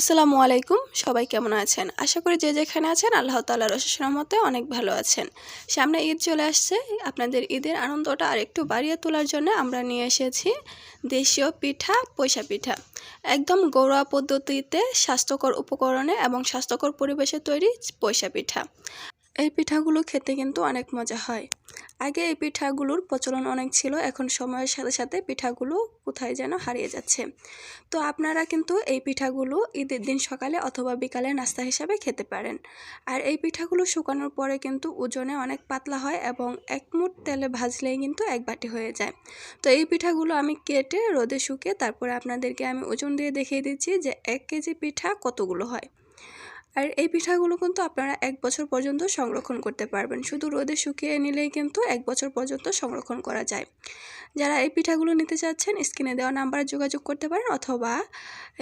আসসালামু আলাইকুম, সবাই কেমন আছেন? আশা করি যে যেখানে আছেন, আল্লাহ তাল্লাহ রসের রহমতে অনেক ভালো আছেন। সামনে ঈদ চলে আসছে, আপনাদের ঈদের আনন্দটা আর একটু বাড়িয়ে তোলার জন্য আমরা নিয়ে এসেছি দেশীয় পিঠা, পয়সা পিঠা। একদম ঘরোয়া পদ্ধতিতে স্বাস্থ্যকর উপকরণে এবং স্বাস্থ্যকর পরিবেশে তৈরি পয়সা পিঠা। এই পিঠাগুলো খেতে কিন্তু অনেক মজা হয়। আগে এই পিঠাগুলোর প্রচলন অনেক ছিল, এখন সময়ের সাথে সাথে পিঠাগুলো কোথায় যেন হারিয়ে যাচ্ছে। তো আপনারা কিন্তু এই পিঠাগুলো ঈদের দিন সকালে অথবা বিকালে নাস্তা হিসাবে খেতে পারেন। আর এই পিঠাগুলো শুকানোর পরে কিন্তু ওজনে অনেক পাতলা হয় এবং এক মুঠ তেলে ভাজলেই কিন্তু এক বাটি হয়ে যায়। তো এই পিঠাগুলো আমি কেটে রোদে শুকিয়ে তারপরে আপনাদেরকে আমি ওজন দিয়ে দেখিয়ে দিচ্ছি যে এক কেজি পিঠা কতগুলো হয়। আর এই পিঠাগুলো কিন্তু আপনারা এক বছর পর্যন্ত সংরক্ষণ করতে পারবেন। শুধু রোদে শুকিয়ে নিলেই কিন্তু এক বছর পর্যন্ত সংরক্ষণ করা যায়। যারা এই পিঠাগুলো নিতে চাচ্ছেন, স্ক্রিনে দেওয়া নাম্বারে যোগাযোগ করতে পারেন অথবা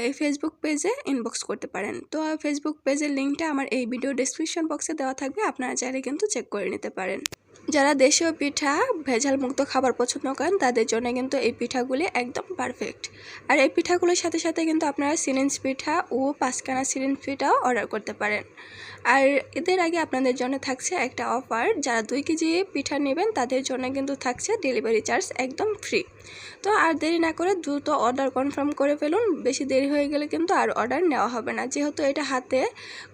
এই ফেসবুক পেজে ইনবক্স করতে পারেন। তো ফেসবুক পেজের লিঙ্কটা আমার এই ভিডিও ডিসক্রিপশন বক্সে দেওয়া থাকবে, আপনারা চাইলে কিন্তু চেক করে নিতে পারেন। যারা দেশীয় পিঠা, ভেজাল মুক্ত খাবার পছন্দ করেন, তাদের জন্য কিন্তু এই পিঠাগুলি একদম পারফেক্ট আর এই পিঠাগুলোর সাথে সাথে কিন্তু আপনারা সিরিঞ্জ পিঠা ও পাঁচকানা সিরিঞ্জ পিঠাও অর্ডার করতে পারেন। আর এদের আগে আপনাদের জন্য থাকছে একটা অফার যারা দুই কেজি পিঠা নেবেন, তাদের জন্য কিন্তু থাকছে ডেলিভারি চার্জ একদম ফ্রি তো আর দেরি না করে দ্রুত অর্ডার কনফার্ম করে ফেলুন, বেশি দেরি হয়ে গেলে কিন্তু আর অর্ডার নেওয়া হবে না। যেহেতু এটা হাতে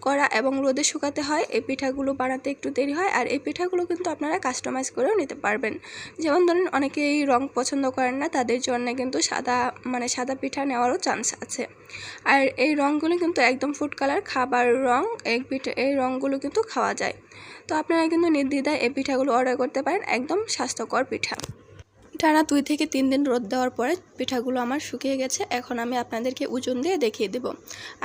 করা এবং রোদে শুকাতে হয়, এই পিঠাগুলো বানাতে একটু দেরি হয়, আর এই পিঠাগুলো কিন্তু আপনারা কাস্টমাইজ করেও নিতে পারবেন। যেমন ধরেন, অনেকেই রং পছন্দ করেন না, তাদের জন্য কিন্তু সাদা মানে সাদা পিঠা নেওয়ারও চান্স আছে। আর এই রঙগুলো কিন্তু একদম ফুড কালার খাবার রং এই পিঠা এই রঙগুলো কিন্তু খাওয়া যায়। তো আপনারা কিন্তু নির্দ্বিধায় এই পিঠাগুলো অর্ডার করতে পারেন, একদম স্বাস্থ্যকর পিঠা। টানা দুই থেকে তিন দিন রোদ দেওয়ার পরে পিঠাগুলো আমার শুকিয়ে গেছে, এখন আমি আপনাদেরকে ওজন দিয়ে দেখিয়ে দেব।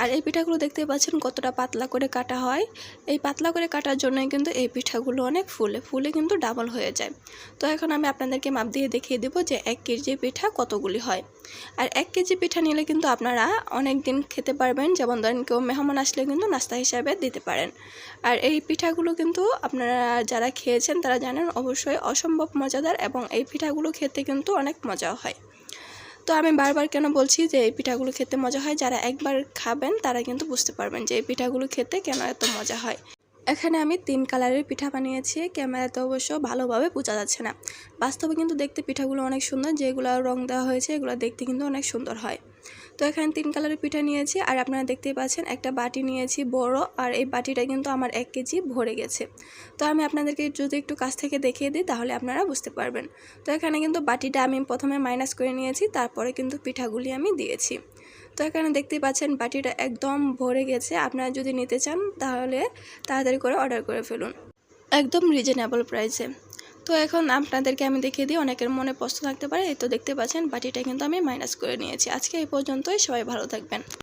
আর এই পিঠাগুলো দেখতে পাচ্ছেন কতটা পাতলা করে কাটা হয়। এই পাতলা করে কাটার জন্যই কিন্তু এই পিঠাগুলো অনেক ফুলে ফুলে কিন্তু ডাবল হয়ে যায়। তো এখন আমি আপনাদেরকে মাপ দিয়ে দেখিয়ে দেবো যে এক কেজি পিঠা কতগুলি হয়। আর এক কেজি পিঠা নিলে কিন্তু আপনারা অনেক দিন খেতে পারবেন। যেমন ধরেন কেউ মেহমান আসলে কিন্তু নাস্তা হিসাবে দিতে পারেন। আর এই পিঠাগুলো কিন্তু আপনারা যারা খেয়েছেন তারা জানেন অবশ্যই অসম্ভব মজাদার এবং এই পিঠাগুলো খেতে কিন্তু অনেক মজাও হয়। তো আমি বারবার কেন বলছি যে এই পিঠাগুলো খেতে মজা হয়? যারা একবার খাবেন তারা কিন্তু বুঝতে পারবেন যে এই পিঠাগুলো খেতে কেন এত মজা হয়। এখানে আমি তিন কালারের পিঠা বানিয়েছি। ক্যামেরাতে অবশ্য ভালোভাবে বোঝা যাচ্ছে না। বাস্তবে কিন্তু দেখতে পিঠাগুলো অনেক সুন্দর। যেগুলো রং দেওয়া হয়েছে, এগুলো দেখতে কিন্তু অনেক সুন্দর হয়। তো এখানে তিন কালারের পিঠা নিয়েছি। আর আপনারা দেখতেই পাচ্ছেন, একটা বাটি নিয়েছি বড়। আর এই বাটিটা কিন্তু আমার এক কেজি ভরে গেছে। তো আমি আপনাদেরকে যদি একটু কাছ থেকে দেখিয়ে দিই, তাহলে আপনারা বুঝতে পারবেন। তো এখানে কিন্তু বাটিটা আমি প্রথমে মাইনাস করে নিয়েছি। তারপরে কিন্তু পিঠাগুলি আমি দিয়েছি। তো এখানে দেখতেই পাচ্ছেন বাটিটা একদম ভরে গেছে। আপনারা যদি নিতে চান, তাহলে তাড়াতাড়ি করে অর্ডার করে ফেলুন। একদম রিজনেবল প্রাইসে তো এখন আপনাদেরকে আমি দেখিয়ে দিই, অনেকের মনে প্রশ্ন থাকতে পারে। এই তো দেখতে পাচ্ছেন বাটিটা কিন্তু আমি মাইনাস করে নিয়েছি। আজকে এই পর্যন্তই, সবাই ভালো থাকবেন।